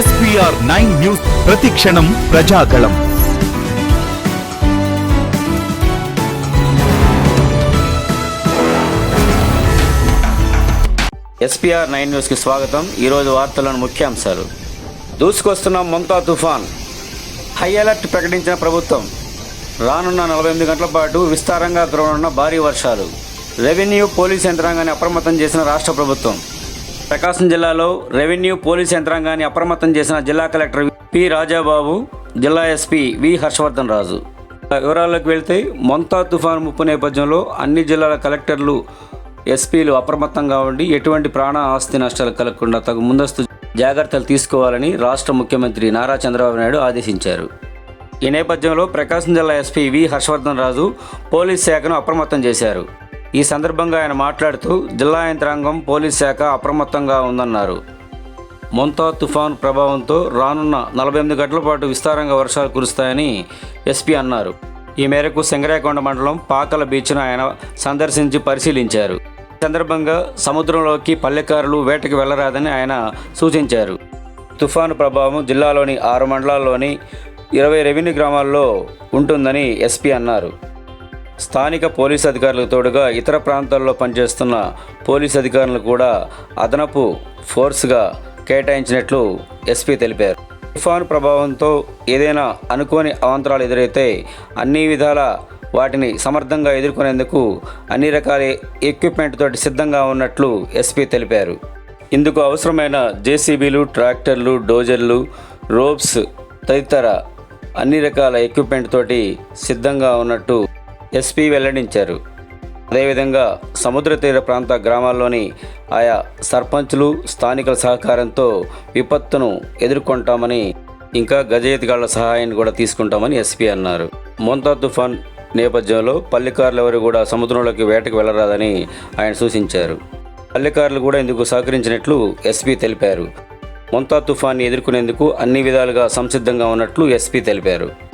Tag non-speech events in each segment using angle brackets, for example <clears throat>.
SPR nine news ప్రతిక్షణం Prajagalam. SPR nine న్యూస్కి స్వాగతం. ఈరోజు వార్తలను ముఖ్యాంశాలు. దూసుకొస్తున్న మమతా తుఫాన్. హై అలర్ట్ ప్రకటించిన ప్రభుత్వం. రానున్న నలభై ఎనిమిది గంటల పాటు విస్తారంగా కురవనున్న భారీ వర్షాలు. రెవెన్యూ పోలీస్ యంత్రాంగాన్ని అప్రమత్తం చేసిన రాష్ట్ర ప్రభుత్వం. ప్రకాశం జిల్లాలో రెవెన్యూ పోలీస్ యంత్రాంగాన్ని అప్రమత్తం చేసిన జిల్లా కలెక్టర్ పి రాజాబాబు జిల్లా ఎస్పీ వి హర్షవర్ధన్ రాజు. వివరాల్లోకి వెళ్తే మొంతా తుఫాను ముప్పు నేపథ్యంలో అన్ని జిల్లాల కలెక్టర్లు ఎస్పీలు అప్రమత్తంగా ఉండి ఎటువంటి ప్రాణ ఆస్తి నష్టాలు కలగకుండా తగు ముందస్తు జాగ్రత్తలు తీసుకోవాలని రాష్ట్ర ముఖ్యమంత్రి నారా చంద్రబాబు నాయుడు ఆదేశించారు. ఈ నేపథ్యంలో ప్రకాశం జిల్లా SP V Harshavardhan Raju police శాఖను అప్రమత్తం చేశారు. ఈ సందర్భంగా ఆయన మాట్లాడుతూ జిల్లా యంత్రాంగం పోలీస్ శాఖ అప్రమత్తంగా ఉందన్నారు. మొంతా తుఫాన్ ప్రభావంతో రానున్న నలభై ఎనిమిది గంటల పాటు విస్తారంగా వర్షాలు కురుస్తాయని ఎస్పీ అన్నారు. ఈ మేరకు సింగరాయకొండ మండలం పాకల బీచ్ను ఆయన సందర్శించి పరిశీలించారు. సందర్భంగా సముద్రంలోకి పల్లెకారులు వేటకి వెళ్ళరాదని ఆయన సూచించారు. తుఫాను ప్రభావం జిల్లాలోని ఆరు మండలాల్లోని ఇరవై రెవెన్యూ గ్రామాల్లో ఉంటుందని ఎస్పీ అన్నారు. స్థానిక పోలీస్ అధికారులకు తోడుగా ఇతర ప్రాంతాల్లో పనిచేస్తున్న పోలీస్ అధికారులు కూడా అదనపు ఫోర్స్గా కేటాయించినట్లు ఎస్పీ తెలిపారు. తుఫాను ప్రభావంతో ఏదైనా అనుకోని అవాంతరాలు ఎదురైతే అన్ని విధాల వాటిని సమర్థంగా ఎదుర్కొనేందుకు అన్ని రకాల ఎక్విప్మెంట్ తోటి సిద్ధంగా ఉన్నట్లు ఎస్పీ తెలిపారు. ఇందుకు అవసరమైన జేసీబీలు ట్రాక్టర్లు డోజర్లు రోప్స్ తదితర అన్ని రకాల ఎక్విప్మెంట్ తోటి సిద్ధంగా ఉన్నట్టు ఎస్పీ వెల్లడించారు. అదేవిధంగా సముద్ర తీర ప్రాంత గ్రామాల్లోని ఆయా సర్పంచులు స్థానికుల సహకారంతో విపత్తును ఎదుర్కొంటామని ఇంకా గజయితగాళ్ళ సహాయాన్ని కూడా తీసుకుంటామని ఎస్పీ అన్నారు. మొంతా తుఫాన్ నేపథ్యంలో పల్లెకారులు ఎవరు కూడా సముద్రంలోకి వేటకు వెళ్ళరాదని ఆయన సూచించారు. పల్లెకారులు కూడా ఇందుకు సహకరించినట్లు ఎస్పీ తెలిపారు. మొంతా తుఫాన్ని ఎదుర్కొనేందుకు అన్ని విధాలుగా సంసిద్ధంగా ఉన్నట్లు ఎస్పీ తెలిపారు.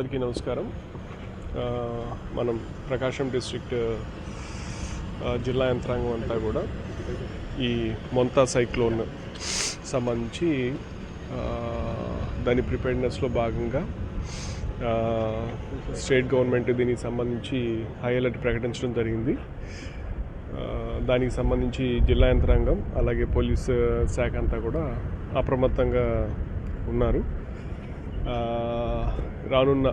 అందరికీ నమస్కారం. మనం ప్రకాశం డిస్ట్రిక్ట్ జిల్లా యంత్రాంగం అంతా కూడా ఈ మొంతా సైక్లోన్ సంబంధించి దాని ప్రిపేర్నెస్లో భాగంగా స్టేట్ గవర్నమెంట్ దీనికి సంబంధించి హై అలర్ట్ ప్రకటించడం జరిగింది. దానికి సంబంధించి జిల్లా యంత్రాంగం అలాగే పోలీస్ శాఖ అంతా కూడా అప్రమత్తంగా ఉన్నారు. రానున్న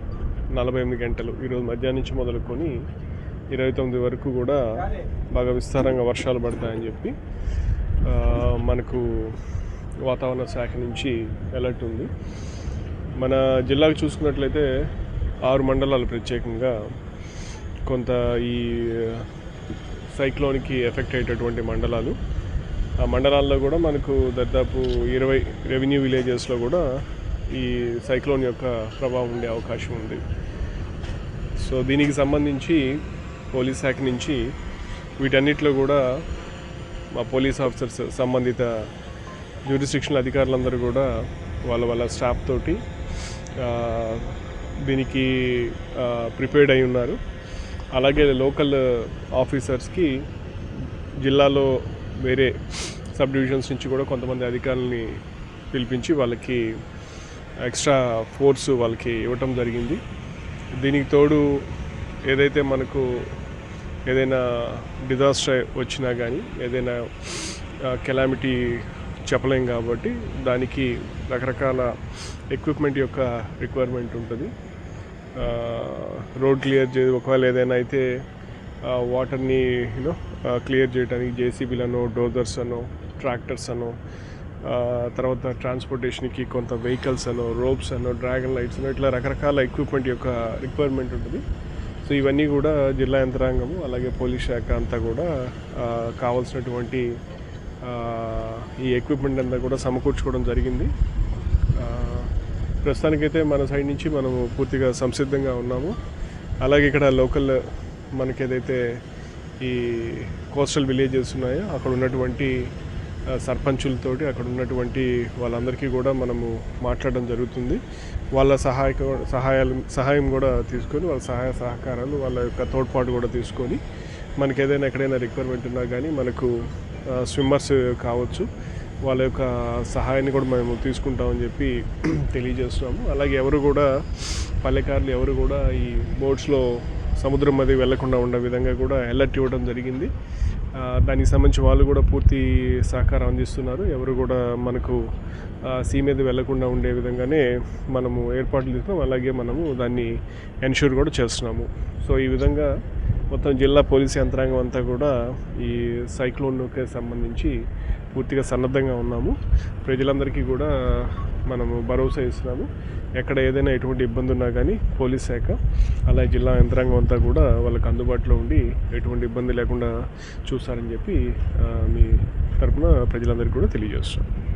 నలభై ఎనిమిది గంటలు ఈరోజు మధ్యాహ్నం నుంచి మొదలుకొని ఇరవై తొమ్మిది వరకు కూడా బాగా విస్తారంగా వర్షాలు పడతాయని చెప్పి మనకు వాతావరణ శాఖ నుంచి అలర్ట్ ఉంది. మన జిల్లాకు చూసుకున్నట్లయితే ఆరు మండలాలు ప్రత్యేకంగా కొంత ఈ సైక్లోన్కి ఎఫెక్ట్ అయ్యేటటువంటి మండలాలు. ఆ మండలాల్లో కూడా మనకు దాదాపు ఇరవై రెవెన్యూ విలేజెస్లో కూడా ఈ సైక్లోన్ యొక్క ప్రభావం ఉండే అవకాశం ఉంది. సో దీనికి సంబంధించి పోలీస్ శాఖ నుంచి వీటన్నిటిలో కూడా మా పోలీస్ ఆఫీసర్స్ సంబంధిత జ్యూరిస్టిక్షన్ అధికారులందరూ కూడా వాళ్ళ వాళ్ళ స్టాఫ్ తోటి దీనికి ప్రిపేర్డ్ అయి ఉన్నారు. అలాగే లోకల్ ఆఫీసర్స్కి జిల్లాలో వేరే సబ్ డివిజన్స్ నుంచి కూడా కొంతమంది అధికారులని పిలిపించి వాళ్ళకి ఎక్స్ట్రా ఫోర్స్ వాళ్ళకి ఇవ్వటం జరిగింది. దీనికి తోడు ఏదైతే మనకు ఏదైనా డిజాస్టర్ వచ్చినా కానీ ఏదైనా కెలామిటీ చెప్పలేం కాబట్టి దానికి రకరకాల ఎక్విప్మెంట్ యొక్క రిక్వైర్మెంట్ ఉంటుంది. రోడ్ క్లియర్ చే ఒకవేళ ఏదైనా అయితే వాటర్ని యూనో క్లియర్ చేయడానికి జేసీబీలను డోజర్స్ అనో ట్రాక్టర్స్ అనో తర్వాత ట్రాన్స్పోర్టేషన్కి కొంత వెహికల్స్ అనో రోప్స్ అనో డ్రాగన్ లైట్స్ అనో ఇట్లా రకరకాల ఎక్విప్మెంట్ యొక్క రిక్వైర్మెంట్ ఉంటుంది. సో ఇవన్నీ కూడా జిల్లా యంత్రాంగము అలాగే పోలీస్ శాఖ అంతా కూడా కావాల్సినటువంటి ఈ ఎక్విప్మెంట్ అంతా కూడా సమకూర్చుకోవడం జరిగింది. ప్రస్తుతానికైతే మన సైడ్ నుంచి మనము పూర్తిగా సంసిద్ధంగా ఉన్నాము. అలాగే ఇక్కడ లోకల్ మనకి ఏదైతే ఈ కోస్టల్ విలేజెస్ ఉన్నాయో అక్కడ ఉన్నటువంటి సర్పంచులతోటి అక్కడ ఉన్నటువంటి వాళ్ళందరికీ కూడా మనము మాట్లాడడం జరుగుతుంది. వాళ్ళ సహాయక సహాయాలు సహాయం కూడా తీసుకొని వాళ్ళ సహాయ సహకారాలు వాళ్ళ యొక్క తోడ్పాటు కూడా తీసుకొని మనకి ఏదైనా ఎక్కడైనా రిక్వైర్మెంట్ ఉన్నా కానీ మనకు స్విమ్మర్స్ కావచ్చు వాళ్ళ యొక్క సహాయాన్ని కూడా మేము తీసుకుంటామని చెప్పి <clears throat> తెలియజేస్తున్నాము. అలాగే ఎవరు కూడా పల్లెకారులు ఎవరు కూడా ఈ బోట్స్లో సముద్రం మధ్య వెళ్ళకుండా ఉండే విధంగా కూడా అలర్ట్ ఇవ్వడం జరిగింది. దానికి సంబంధించి వాళ్ళు కూడా పూర్తి సహకారం అందిస్తున్నారు. ఎవరు కూడా మనకు సీ మీద వెళ్ళకుండా ఉండే విధంగానే మనము ఏర్పాట్లు చేస్తున్నాం. అలాగే మనము దాన్ని ఎన్ష్యూర్ కూడా చేస్తున్నాము. సో ఈ విధంగా మొత్తం జిల్లా పోలీస్ యంత్రాంగం అంతా కూడా ఈ సైక్లోన్కి సంబంధించి పూర్తిగా సన్నద్ధంగా ఉన్నాము. ప్రజలందరికీ కూడా మనము భరోసా ఇస్తున్నాము. ఎక్కడ ఏదైనా ఎటువంటి ఇబ్బంది ఉన్నా కానీ పోలీస్ శాఖ అలాగే జిల్లా యంత్రాంగం అంతా కూడా వాళ్ళకి అందుబాటులో ఉండి ఎటువంటి ఇబ్బంది లేకుండా చూస్తారని చెప్పి మీ తరపున ప్రజలందరికీ కూడా తెలియజేస్తున్నాం.